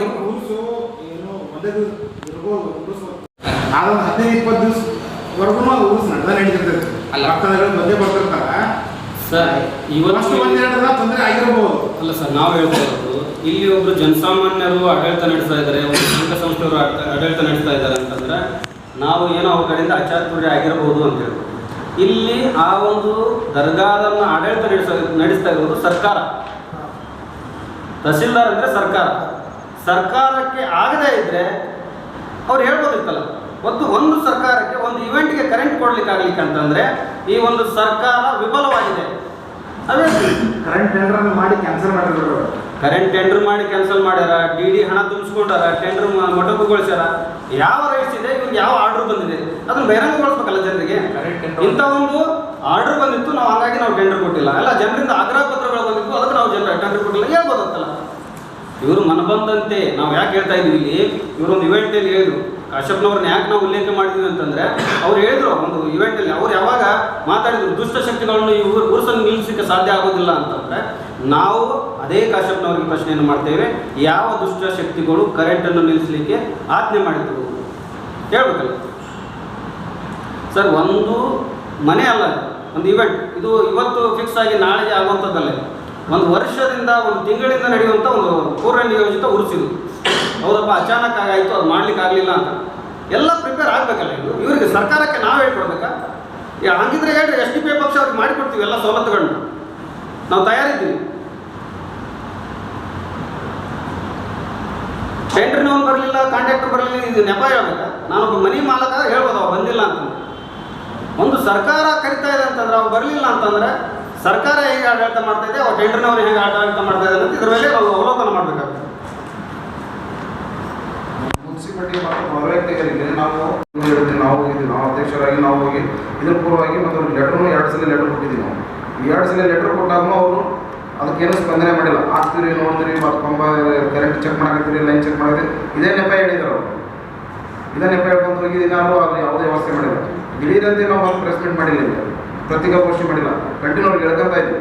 ಅದೊಂದು ಹದಿನೈದು ಇಪ್ಪತ್ತು ದಿವಸವರೆಗೂ ರೂಲ್ಸ್ ನಡೆದ ನಡೀತಿರ್ತೈತೆ ಅಲ್ಲ. ಭಕ್ತಾದಿಗಳು ಬಂದೇ ಬರ್ತಿರ್ತಾರ. ಸರ್ ಫಸ್ಟ್ ಒಂದೆರಡು ತೊಂದರೆ ಆಗಿರ್ಬೋದು. ಅಲ್ಲ ಸರ್ ನಾವು ಹೇಳ್ಬೋದು ಇಲ್ಲಿ ಒಬ್ರು ಜನಸಾಮಾನ್ಯರು ಆಡಳಿತ ನಡೆಸ್ತಾ ಇದ್ದಾರೆ ಒಂದು ಸಂಘ ಸಂಸ್ಥೆಯವರು ಆಡ- ಆಡಳಿತ ನಡೆಸ್ತಾ ಇದ್ದಾರೆ ಅಂತಂದ್ರೆ ನಾವು ಏನೋ ಅವ್ರ ಕಡೆಯಿಂದ ಅಚಾತುರ್ಯ ಆಗಿರಬಹುದು ಅಂತ ಹೇಳ್ಬೋದು. ಇಲ್ಲಿ ಆ ಒಂದು ದರ್ಗಾದನ್ನ ಆಡಳಿತ ನಡೆಸ, ನಡೆಸ್ತಾ ಇರೋದು ಸರ್ಕಾರ. ತಹಸೀಲ್ದಾರ್ ಅಂದ್ರೆ ಸರ್ಕಾರ. ಸರ್ಕಾರಕ್ಕೆ ಆಗದೇ ಇದ್ರೆ ಅವ್ರು ಹೇಳ್ಬೋದಿತ್ತಲ್ಲ, ಒಂದು ಒಂದು ಸರ್ಕಾರಕ್ಕೆ ಒಂದು ಇವೆಂಟ್ಗೆ ಕರೆಂಟ್ ಕೊಡ್ಲಿಕ್ಕೆ ಆಗ್ಲಿಕ್ಕೆ ಅಂತಂದ್ರೆ ಈ ಒಂದು ಸರ್ಕಾರ ವಿಫಲವಾಗಿದೆ. ಅದೇ ಕರೆಂಟ್ ಮಾಡಿ ಕ್ಯಾನ್ಸಲ್ ಮಾಡಿದ್ರು ಕರೆಂಟ್ ಟೆಂಡರ್ ಮಾಡಿ ಕ್ಯಾನ್ಸಲ್ ಮಾಡ್ಯಾರ ಡಿ ಡಿ ಹಣ ತುಂಬಿಸ್ಕೊಂಡಾರ ಟೆಂಡರ್ ಮೊಟಕುಗೊಳಿಸ್ಯಾರ ಯಾವ ರೈಟ್ಸ್ ಇದೆ ಇವ್ರಿಗೆ ಯಾವ ಆರ್ಡರ್ ಬಂದಿದೆ ಅದನ್ನ ಬಹಿರಂಗಗೊಳಿಸ್ಬೇಕಲ್ಲ ಜನರಿಗೆ. ಇಂತ ಇಂಥ ಒಂದು ಆರ್ಡರ್ ಬಂದಿತ್ತು ನಾವು ಹಾಗಾಗಿ ನಾವು ಟೆಂಡರ್ ಕೊಟ್ಟಿಲ್ಲ. ಅಲ್ಲ ಜನರಿಂದ ಆಗ್ರಹ ಪತ್ರಗಳು ಬಂದಿತ್ತು ಅದಕ್ಕೆ ನಾವು ಜನರ ಟೆಂಡರ್ ಕೊಟ್ಟಿಲ್ಲ ಹೇಳ್ಬೋದತ್ತಲ್ಲ ಇವರು ಮನಬಂದಂತೆ ನಾವು ಯಾಕೆ ಹೇಳ್ತಾ ಇದ್ವಿ ಇಲ್ಲಿ? ಇವರೊಂದು ಇವೆಂಟಲ್ಲಿ ಹೇಳಿದ್ರು. ಕಾಶ್ಯಪ್ನವ್ರನ್ನ ಯಾಕೆ ನಾವು ಉಲ್ಲೇಖ ಮಾಡಿದ್ವಿ ಅಂತಂದ್ರೆ, ಅವ್ರು ಹೇಳಿದ್ರು ಒಂದು ಇವೆಂಟಲ್ಲಿ ಅವ್ರು ಯಾವಾಗ ಮಾತಾಡಿದ್ರು, ದುಷ್ಟ ಶಕ್ತಿಗಳನ್ನು ಈ ಊರು ಉರ್ಸನ್ನು ನಿಲ್ಲಿಸಲಿಕ್ಕೆ ಸಾಧ್ಯ ಆಗೋದಿಲ್ಲ ಅಂತಂದ್ರೆ, ನಾವು ಅದೇ ಕಾಶ್ಯಪ್ನವ್ರಿಗೆ ಪ್ರಶ್ನೆಯನ್ನು ಮಾಡ್ತೇವೆ, ಯಾವ ದುಷ್ಟ ಶಕ್ತಿಗಳು ಕರೆಂಟನ್ನು ನಿಲ್ಲಿಸಲಿಕ್ಕೆ ಆಜ್ಞೆ ಮಾಡಿದ್ರು? ಹೇಳ್ಬೇಕಲ್ಲ. ಸರ್, ಒಂದು ಮನೆ ಅಲ್ಲ ಒಂದು ಇವೆಂಟ್ ಇದು ಇವತ್ತು ಫಿಕ್ಸ್ ಆಗಿ ನಾಳೆಗೆ ಆಗುವಂಥದ್ದಲ್ಲ ಒಂದು ವರ್ಷದಿಂದ, ಒಂದು ತಿಂಗಳಿಂದ ನಡೆಯುವಂಥ ಒಂದು ಪೂರ್ವ ನಿಯೋಜಿತ ಉರುಸಿದು ಹೌದಪ್ಪ, ಅಚಾನಕ್ ಆಗಾಯಿತು, ಅದು ಮಾಡ್ಲಿಕ್ಕೆ ಆಗಲಿಲ್ಲ ಅಂತ. ಎಲ್ಲ ಪ್ರಿಪೇರ್ ಆಗಬೇಕಲ್ಲ ಇದು? ಇವರಿಗೆ ಸರ್ಕಾರಕ್ಕೆ ನಾವು ಹೇಳ್ಕೊಡ್ಬೇಕಾ? ಹಂಗಿದ್ರೆ ಹೇಳ್ರಿ, ಎಸ್ ಡಿ ಪಿ ಪಕ್ಷ ಅವ್ರಿಗೆ ಮಾಡಿಕೊಡ್ತೀವಿ ಎಲ್ಲ ಸವಲತ್ತುಗಳನ್ನ. ನಾವು ತಯಾರಿದ್ದೀವಿ. ಟೆಂಡರ್ನವನು ಬರಲಿಲ್ಲ ಕಾಂಟ್ರಾಕ್ಟರ್ ಬರಲಿಲ್ಲ, ಇದು ನೆಪ ಹೇಳ್ಬೇಕಾ? ನಾನೊಬ್ಬ ಮನಿ ಮಾಲಕ, ಹೇಳ್ಬೋದು ಅವ ಬಂದಿಲ್ಲ ಅಂತ. ಒಂದು ಸರ್ಕಾರ ಕರಿತಾ ಇದೆ ಅಂತಂದ್ರೆ ಅವ ಬರಲಿಲ್ಲ ಅಂತಂದ್ರೆ ಸರ್ಕಾರ ಹೇಗೆ ಆಡಳಿತ ಮಾಡ್ತಾ ಇದೆ ಅವ ಟೆಂಡರ್ನವ್ರು ಹೇಗೆ ಆಡಳಿತ ಮಾಡ್ತಾ ಇದೆ ಅಂತ ಇದ್ರ ಮೇಲೆ ನಾವು ಅವಲೋಕನ ಮಾಡಬೇಕಾಗ್ತದೆ ಮುನ್ಸಿಪಾಲಿಟಿ ಮತ್ತು ಪೌರಾಯುಕ್ತರಿಗೆ ನಾವು ಹೇಳ್ತೀವಿ ನಾವು ಹೋಗಿದ್ದೀವಿ ನಾವು ಅಧ್ಯಕ್ಷರಾಗಿ ನಾವು ಹೋಗಿ ಇದ್ರ ಪೂರ್ವವಾಗಿ ಮತ್ತು ಅವ್ರಿಗೆ ಎರಡು ಸಲ ಲೆಟರ್ ಕೊಟ್ಟಿದ್ದೀವಿ ನಾವು. ಎರಡು ಸಲ ಲೆಟರ್ ಕೊಟ್ಟಾಗೂ ಅವರು ಅದಕ್ಕೇನು ಸ್ಪಂದನೆ ಮಾಡಿಲ್ಲ. ಆಗ್ತೀರಿ ನೋಡಿದ್ರಿ ಮತ್ತು ಕಂಬ ಕರೆಂಟ್ ಚೆಕ್ ಮಾಡಕತ್ತೀರಿ ಲೈನ್ ಚೆಕ್ ಮಾಡಿದ್ರಿ ಇದೇ ನೆಪ ಹೇಳಿದ್ರು ಅವರು. ಇದೇ ನೆಪ ಹೇಳ್ಕೊಂಡು ಹೋಗಿದ್ದೀನಿ ನಾವು ಅಲ್ಲಿ ಯಾವುದೇ ವ್ಯವಸ್ಥೆ ಮಾಡಿಲ್ಲ. ದಿಢೀರಂತೆ ನಾವು ಒಂದು ಪ್ರೆಸ್ ಮೀಟ್ ಮಾಡಿಲ್ಲ ಇಲ್ಲಿ. ಪತ್ರಿಕಾಗೋಷ್ಠಿ ಮಾಡಿಲ್ಲ. ಕಂಟಿನ್ಯೂ ಅವ್ರಿಗೆ ಹೇಳ್ಕೊಂತ ಇದ್ವಿ.